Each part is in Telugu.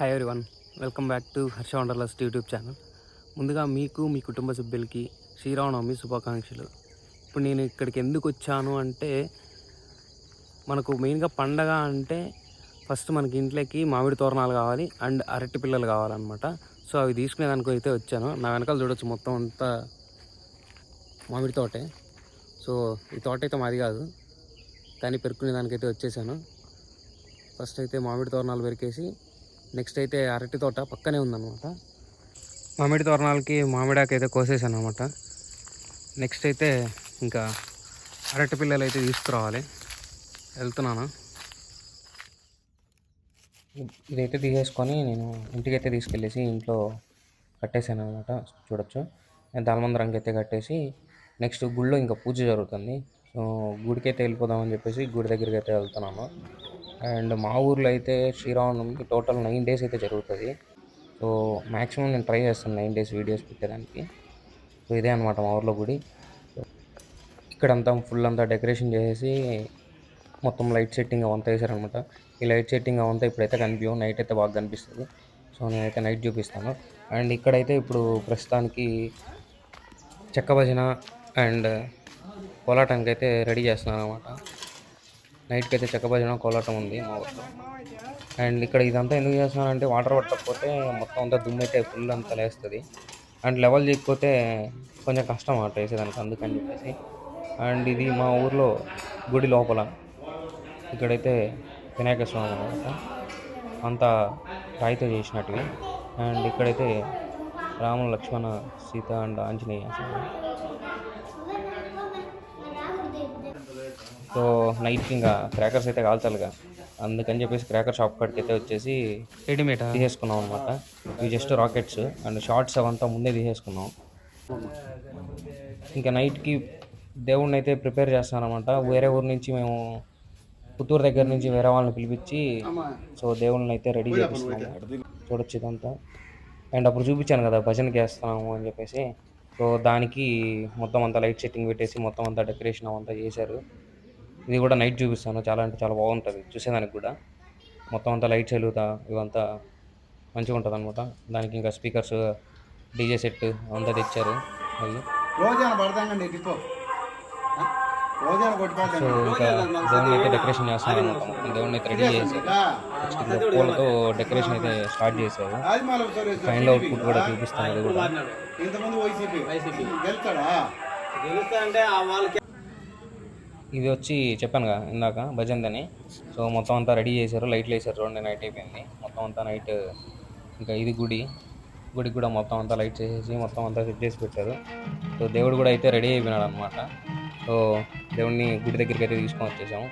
Hi one welcome back to Harsha wanderlust YouTube channel ముందుగా మీకు మీ కుటుంబ సభ్యులకి శ్రీరామనవమి శుభాకాంక్షలు. ఇప్పుడు నేను ఇక్కడికి ఎందుకు వచ్చాను అంటే మనకు మెయిన్గా పండగ అంటే ఫస్ట్ మనకి ఇంట్లోకి మామిడి తోరణాలు కావాలి అండ్ అరటి పిల్లలు కావాలన్నమాట. సో అవి తీసుకునేదానికి అయితే వచ్చాను. నా వెనకాల చూడొచ్చు మొత్తం అంతా మామిడి తోటే. సో ఈ తోట అయితే మాది కాదు. కానీ పెరుక్కునే దానికైతే వచ్చేసాను. ఫస్ట్ అయితే మామిడి తోరణాలు పెరికేసి నెక్స్ట్ అయితే అరటి తోట పక్కనే ఉందన్నమాట. మామిడి తోరణాలకి మామిడాకు అయితే కోసేసాను అనమాట నెక్స్ట్ అయితే ఇంకా అరటి పిల్లలు అయితే తీసుకురావాలి. వెళ్తున్నాను. ఇదైతే తీసేసుకొని నేను ఇంటికైతే తీసుకెళ్ళేసి ఇంట్లో కట్టేసాను అనమాట చూడొచ్చు. నేను దాల్మందరంకి అయితే కట్టేసి నెక్స్ట్ గుడిలో ఇంకా పూజ జరుగుతుంది. సో గుడికైతే వెళ్ళిపోదామని చెప్పేసి గుడి దగ్గరికి అయితే వెళ్తున్నాను. అండ్ మా ఊర్లో అయితే శ్రీరామనవమికి టోటల్ నైన్ డేస్ అయితే జరుగుతుంది. సో మ్యాక్సిమం నేను ట్రై చేస్తాను నైన్ డేస్ వీడియోస్ పెట్టేదానికి సో ఇదే అనమాట మా ఊర్లో గుడి. ఇక్కడంతా ఫుల్ అంతా డెకరేషన్ చేసేసి మొత్తం లైట్ సెట్టింగ్ అవంతా వేసారనమాట ఈ లైట్ సెట్టింగ్ అవంతా ఇప్పుడైతే కనిపించవు నైట్ అయితే బాగా కనిపిస్తుంది. సో నేనైతే నైట్ చూపిస్తాను. అండ్ ఇక్కడైతే ఇప్పుడు ప్రస్తుతానికి చెక్క భజన అండ్ కోలాటానికి అయితే రెడీ చేస్తున్నాను అనమాట నైట్కి అయితే చెక్క భజన కోలాటం ఉంది మా ఊర్లో. అండ్ ఇక్కడ ఇదంతా ఎందుకు చేస్తున్నానంటే వాటర్ పట్టకపోతే మొత్తం అంతా దుమ్ము అయితే ఫుల్ అంతా లేస్తుంది. అండ్ లెవెల్ చేయకపోతే కొంచెం కష్టం ఆట వేసేదానికి అందుకని చెప్పేసి. అండ్ ఇది మా ఊర్లో గుడి లోపల. ఇక్కడైతే వినాయక స్వామి అనమాట అంతా రాయితో చేసినట్టుగా. అండ్ ఇక్కడైతే రాముల Lakshmana Sita and Anjaneya Swamy. So నైట్కి ఇంకా క్రాకర్స్ అయితే కాల్చాలిగా అందుకని చెప్పేసి క్రాకర్ షాప్ కాడికి అయితే వచ్చేసి రెడీమేడ్ తీసేసుకున్నాం అనమాట ఇవి జస్ట్ రాకెట్స్ అండ్ షార్ట్స్ అవంతా ముందే తీసేసుకున్నాం. ఇంకా నైట్కి దేవుడిని అయితే ప్రిపేర్ చేస్తాను అనమాట వేరే ఊరు నుంచి మేము పుత్తూరు దగ్గర నుంచి వేరే వాళ్ళని పిలిపించి సో దేవుళ్ళని అయితే రెడీ చేపిస్తున్నాము చూడొచ్చు ఇదంతా. అండ్ అప్పుడు చూపించాను కదా భజనకి వేస్తున్నాము అని చెప్పేసి. సో దానికి మొత్తం అంతా లైట్ సెట్టింగ్ పెట్టేసి మొత్తం అంతా డెకరేషన్ అవంతా చేశారు. ఇది కూడా నైట్ చూపిస్తాను. చాలా అంటే చాలా బాగుంటుంది. చూసేదానికి కూడా. మొత్తం అంతా లైట్స్ వెలుగుతా ఇవంతా మంచిగా ఉంటుంది అనమాట దానికి ఇంకా స్పీకర్స్ డీజే సెట్ అంతా తెచ్చారు. అది. రోజాన పడతాంగండి టిప్పు? రోజాన సో ఇంకా దేవుడిని అయితే డెకరేషన్ చేస్తున్నారు అనమాట దేవుడిని అయితే రెడీ చేశారు. నెక్స్ట్ ఇంకా పూలతో డెకరేషన్ అయితే స్టార్ట్ చేశారు. ఫైనల్ అవుట్పుట్ కూడా చూపిస్తాను అది కూడా. గెలుస్తాడా? గెలుస్తా అంటే ఆ వాళ్ళకి ఇది వచ్చి చెప్పాను కదా ఇందాక భజందని సో మొత్తం అంతా రెడీ చేశారు లైట్లు వేసారు రెండు నైట్ అయిపోయింది. మొత్తం అంతా నైట్ ఇంకా ఇది గుడి. గుడికి కూడా మొత్తం అంతా లైట్ చేసేసి మొత్తం అంతా సెట్ చేసి పెట్టారు. సో దేవుడు కూడా అయితే రెడీ అయిపోయినాడు అనమాట సో దేవుడిని గుడి దగ్గరికి అయితే తీసుకొని వచ్చేసాము.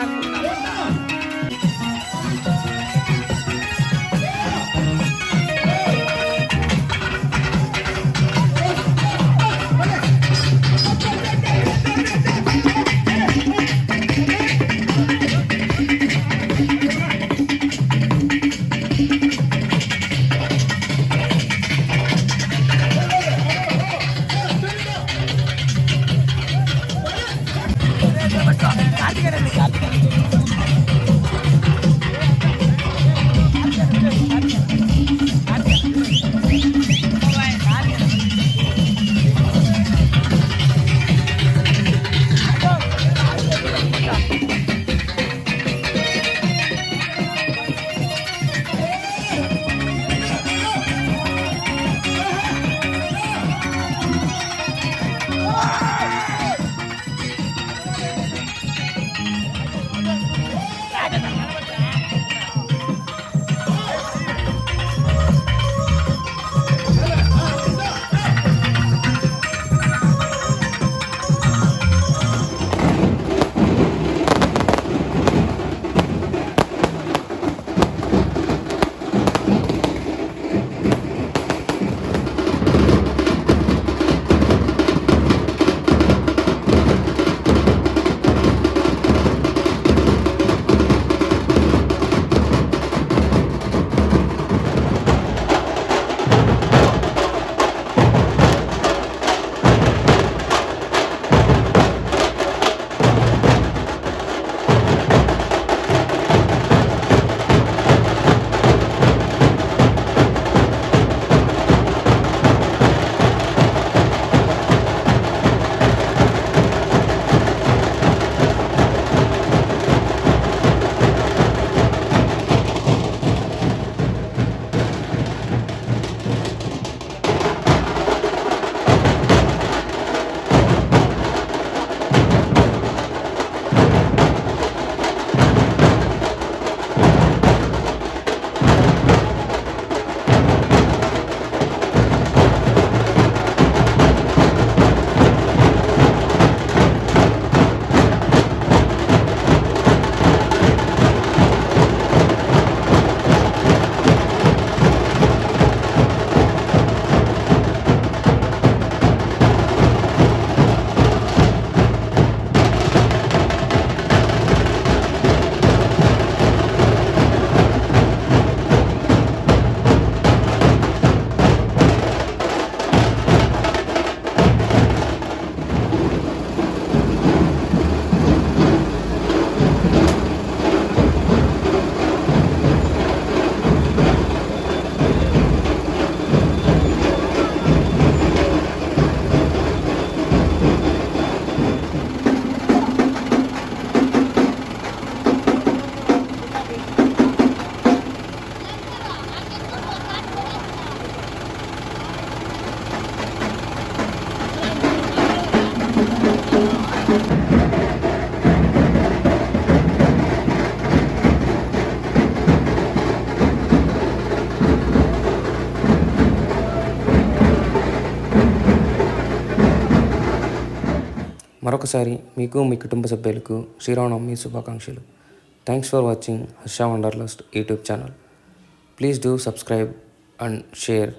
Yeah. మరొకసారి మీకు మీ కుటుంబ సభ్యులకు శ్రీరామనవమి శుభాకాంక్షలు. Thanks for watching Harsha wanderlust YouTube channel please do subscribe and share